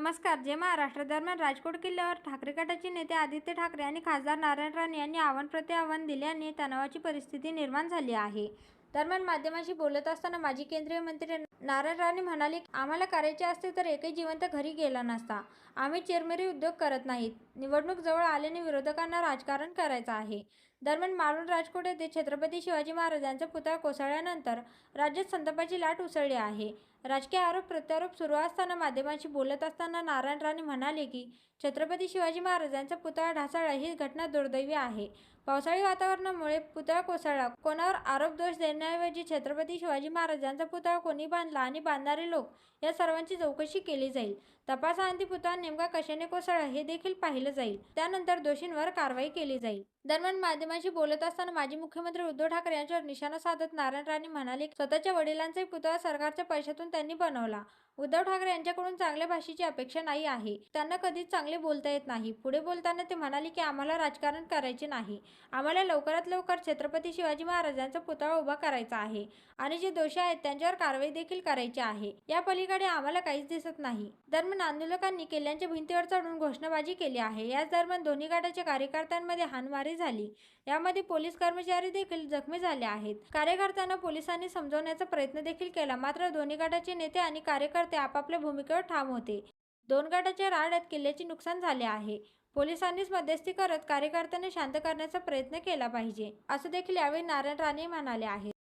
नमस्कार. जे महाराष्ट्र दरम्यान राजकोट किल्ल्यावर ठाकरे गटाचे नेते आदित्य ठाकरे आणि खासदार नारायण राणे यांनी आव्हान प्रति आव्हान दिल्याने तणावाची परिस्थिती निर्माण झाली आहे. दरम्यान माध्यमांशी बोलत असताना माजी केंद्रीय मंत्री नारायण राणे म्हणाले आम्हाला करायचे असते तर एकही जिवंत घरी गेला नसता. आम्ही चेरमेरी उद्योग करत नाहीत. निवडणूक जवळ आल्याने विरोधकांना राजकारण करायचं आहे. दरम्यान मालवण राजकोट येथे छत्रपती शिवाजी महाराजांचा पुतळा कोसळल्यानंतर राज्यात संतापाची लाट उसळली आहे. राजकीय आरोप प्रत्यारोप सुरू असताना माध्यमांशी बोलत असताना नारायण राणे म्हणाले की छत्रपती शिवाजी महाराजांचा पुतळा ढासाळा ही घटना दुर्दैवी आहे. पावसाळी वातावरणामुळे पुतळा कोसळला. कोणावर आरोप दोष देण्याऐवजी छत्रपती शिवाजी महाराजांचा पुतळा कोणी बांधला आणि बांधणारे लोक या सर्वांची चौकशी केली जाईल. तपासाअंती पुतळा नेमका कशाने कोसळला हे देखील पाहिलं जाईल. त्यानंतर दोषींवर कारवाई केली जाईल. दरम्यान माध्यमांशी बोलत असताना माजी मुख्यमंत्री उद्धव ठाकरे यांच्यावर निशाणा साधत नारायण राणे म्हणाले स्वतःच्या वडिलांचाही पुतळा सरकारच्या पैशातून त्यांनी बनवला. उद्धव ठाकरे यांच्याकडून चांगल्या भाषेची अपेक्षा नाही आहे. त्यांना कधीच चांगले बोलता येत नाही. पुढे बोलताना ते म्हणाले की आम्हाला राजकारण करायचे नाही. आम्हाला लवकरात लवकर छत्रपती शिवाजी महाराजांचा पुतळा उभा करायचा आहे आणि जे दोषी आहेत त्यांच्यावर कारवाई देखील करायची आहे. या पलीकडे आम्हाला काहीच दिसत नाही. दरम्यान आंदोलकांनी किल्ल्यांच्या भिंतीवर चढून घोषणाबाजी केली आहे. याच दरम्यान दोन्ही गटाच्या कार्यकर्त्यांमध्ये हानमारी झाली. यामध्ये पोलीस कर्मचारी देखील जखमी झाले आहेत. कार्यकर्त्यांना पोलिसांनी समजवण्याचा प्रयत्न देखील केला. मात्र दोन्ही गटाचे नेते आणि कार्यकर्ते आपापल्या भूमिकेवर ठाम होते. दोन गटाच्या राड्यात किल्ल्याचे नुकसान झाले आहे. पोलिसांनीच मध्यस्थी करत कार्यकर्त्यांना शांत करण्याचा प्रयत्न केला पाहिजे असं देखील यावेळी नारायण राणे म्हणाले आहेत.